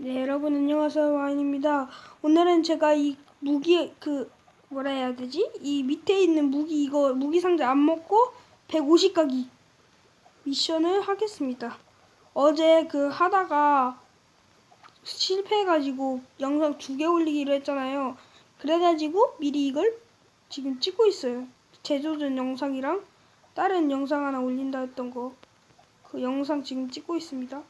네, 여러분 안녕하세요. 와인입니다. 오늘은 제가 이 무기 그 뭐라 해야 되지? 이 밑에 있는 무기 이거 무기 상자 안 먹고 150 가기 미션을 하겠습니다. 어제 그 하다가 실패해가지고 영상 두 개 올리기로 했잖아요. 그래가지고 미리 이걸 지금 찍고 있어요. 제조전 영상이랑 다른 영상 하나 올린다 했던 거 그 영상 지금 찍고 있습니다.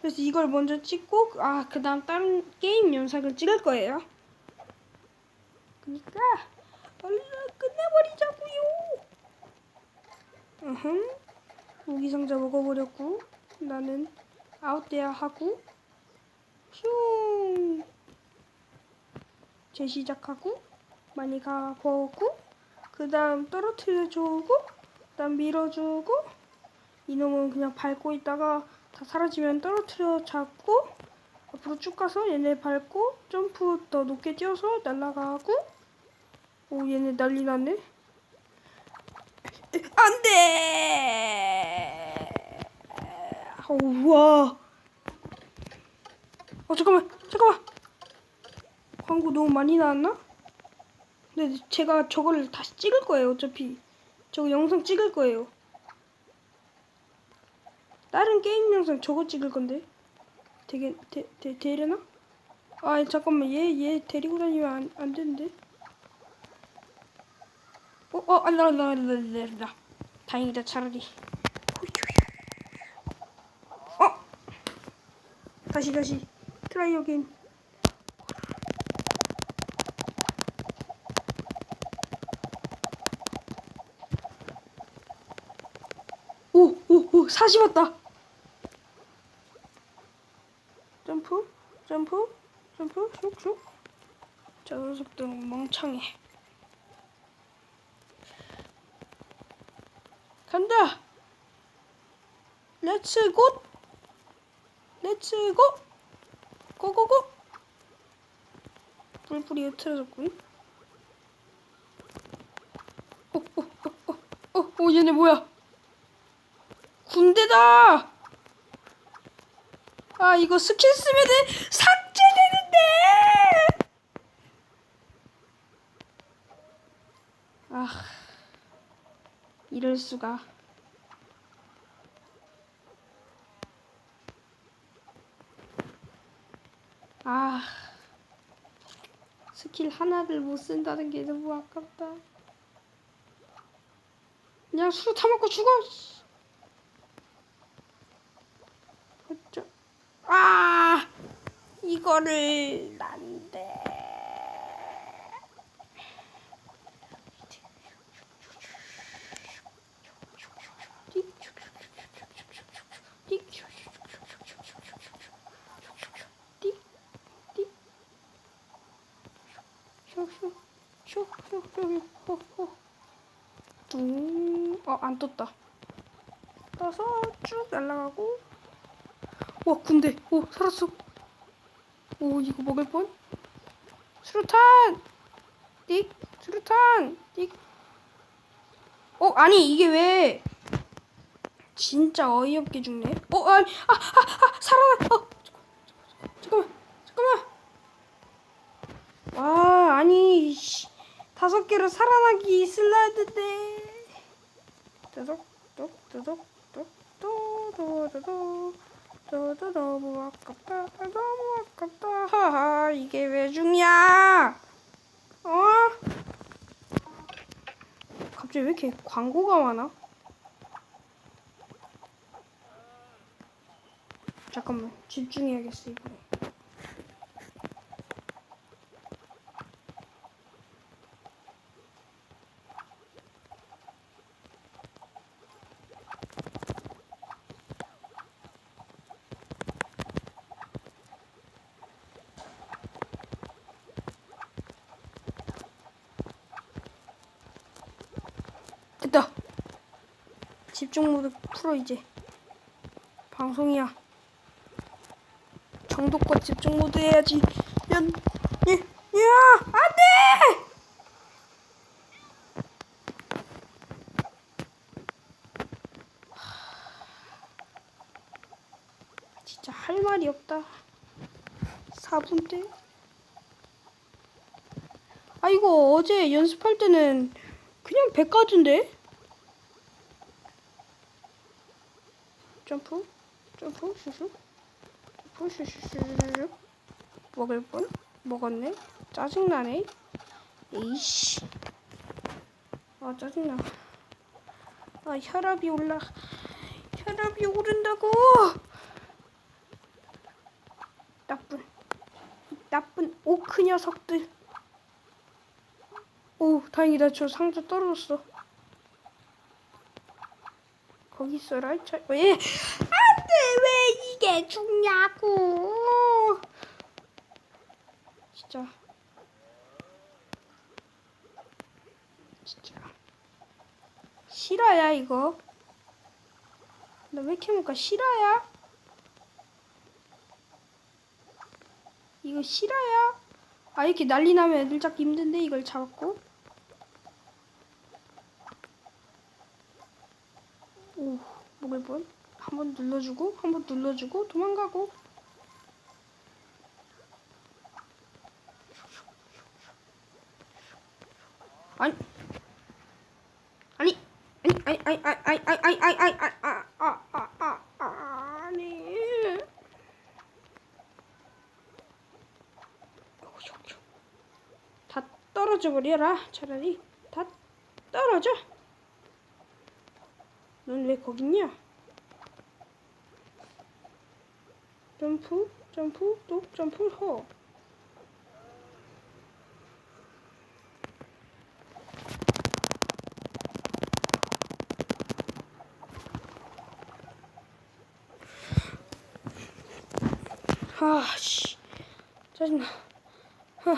그래서 이걸 먼저 찍고 아 그 다음 다른 게임 영상을 찍을 거예요. 그러니까 얼른 끝내버리자고요. 으흠 무기 상자 먹어버렸고 나는 아웃돼야 하고 슝 재시작하고 많이 가보고 그 다음 떨어뜨려주고 그 다음 밀어주고 이놈은 그냥 밟고 있다가 다 사라지면 떨어뜨려 잡고 앞으로 쭉 가서 얘네 밟고 점프 더 높게 뛰어서 날아가고. 오 얘네 난리 났네. 안돼! 우와. 어 잠깐만 잠깐만. 광고 너무 많이 나왔나? 근데 제가 저거를 다시 찍을 거예요 어차피. 저거 영상 찍을 거예요 다른 게임 영상 저거 찍을 건데? 되게 되, 되, 되려나? 아 잠깐만. 얘 얘 데리고 다니면 안, 안 되는데? 어어 안나 안나 안나 다행이다 차라리. 어? 다시 다시. 트라이 어게인 오오오 사시 왔다. 점프 점프 점프 슉슉. 저 녀석들은 멍청해. 간다. 렛츠 고 렛츠 고 고고고 뿔뿔이 흐트러졌군. 오오오오오 얘네 뭐야 군대다. 아 이거 스킬 쓰면은 삭제되는데. 아 이럴 수가. 아 스킬 하나를 못 쓴다는 게 너무 아깝다. 그냥 술 타 먹고 죽어 어쩌 아 이거를 안돼 뚱어안 떴다. 떠서 쭉 날아가고 와 군대. 오 살았어. 오 이거 먹을 뻔? 수류탄! 띡! 수류탄! 띡어 아니 이게 왜 진짜 어이없게 죽네? 어 아니 아아아 아, 아, 살아나 어 잠깐만 잠깐만 와 아니 씨, 다섯 개로 살아나기 있을라 했는데. 도둑 똑도둑 똑도도도도 저도 너무 아깝다 너무 아깝다 하하 이게 왜 죽냐 어? 갑자기 왜 이렇게 광고가 많아? 잠깐만 집중해야겠어 이번에 됐다. 집중 모드 풀어 이제. 방송이야. 정도껏 집중 모드 해야지. 연, 예, 야, 안 돼! 진짜 할 말이 없다. 4분 때. 아 이거 어제 연습할 때는 그냥 100 가던데. 점프, 점프, 슈슈, 점프, 슈슈슈슈. 먹을 뻔 먹었네. 짜증나네. 에이씨. 아 짜증나. 아 혈압이 올라. 혈압이 오른다고. 나쁜 나쁜 오크 녀석들. 오 다행이다 저 상자 떨어졌어. 거기 있어라 자, 왜? 안 돼 왜 이게 죽냐고. 진짜. 진짜. 실화야 이거. 나 왜 이렇게 먹까 실화야? 이거 실화야? 아 이렇게 난리 나면 애들 잡기 힘든데 이걸 잡았고 오 먹을 뻔 한번 눌러주고 한번 눌러주고 도망가고 아니 아니 아니 아니 아니 아니 아니 아니 아니 아니 아니 아 아 아 아 아니 다 떨어져 버려라 차라리 다 떨어져 넌 왜 거기냐 점프 점프 또 점프 허 아씨 짜증나 아,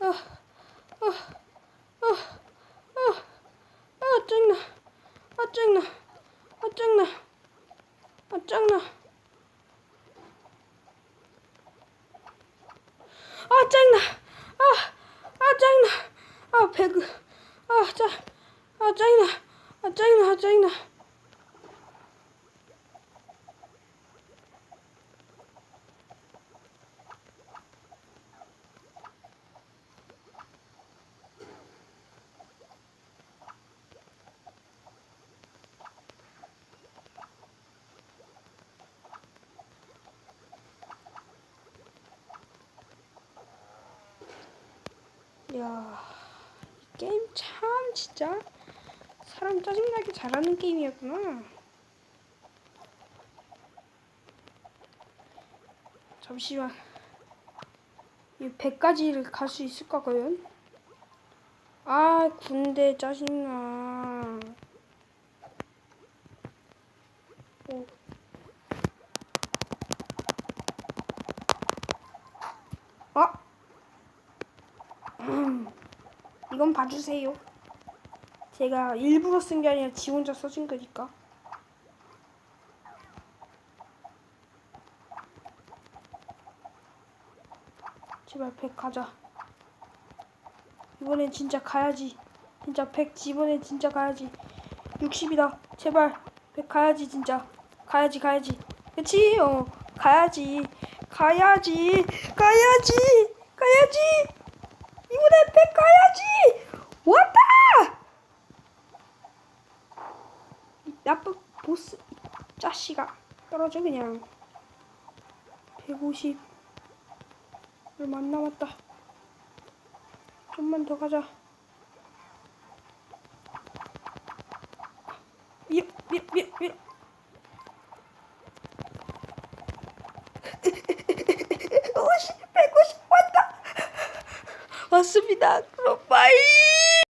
아, 아, 아, 아, 아, 짜증나. 아, 짜증나. 아 짱나. 아 짱나. 아 짱나. 아아 짱나. 아 배그. 아짱아 짱나. 아 짱나 아 짱나. 게임 참 진짜 사람 짜증나게 잘하는 게임이었구나. 잠시만. 이 100까지를 갈 수 있을까 과연? 아, 군대 짜증나. 오. 아! 음, 이건 봐주세요. 제가 일부러 쓴 게 아니라 지 혼자 써준 거니까. 제발 100 가자. 이번엔 진짜 가야지. 진짜 100 이번엔 진짜 가야지. 60이다. 제발 100 가야지 진짜. 가야지 가야지. 그치? 어 가야지. 가야지. 가야지. 가야지. 이번에 백 가야지! 왔다! 이 나쁜 보스 이 짜씨가 떨어져 그냥 150 얼마 안 남았다 좀만 더 가자 cuidado do meu país.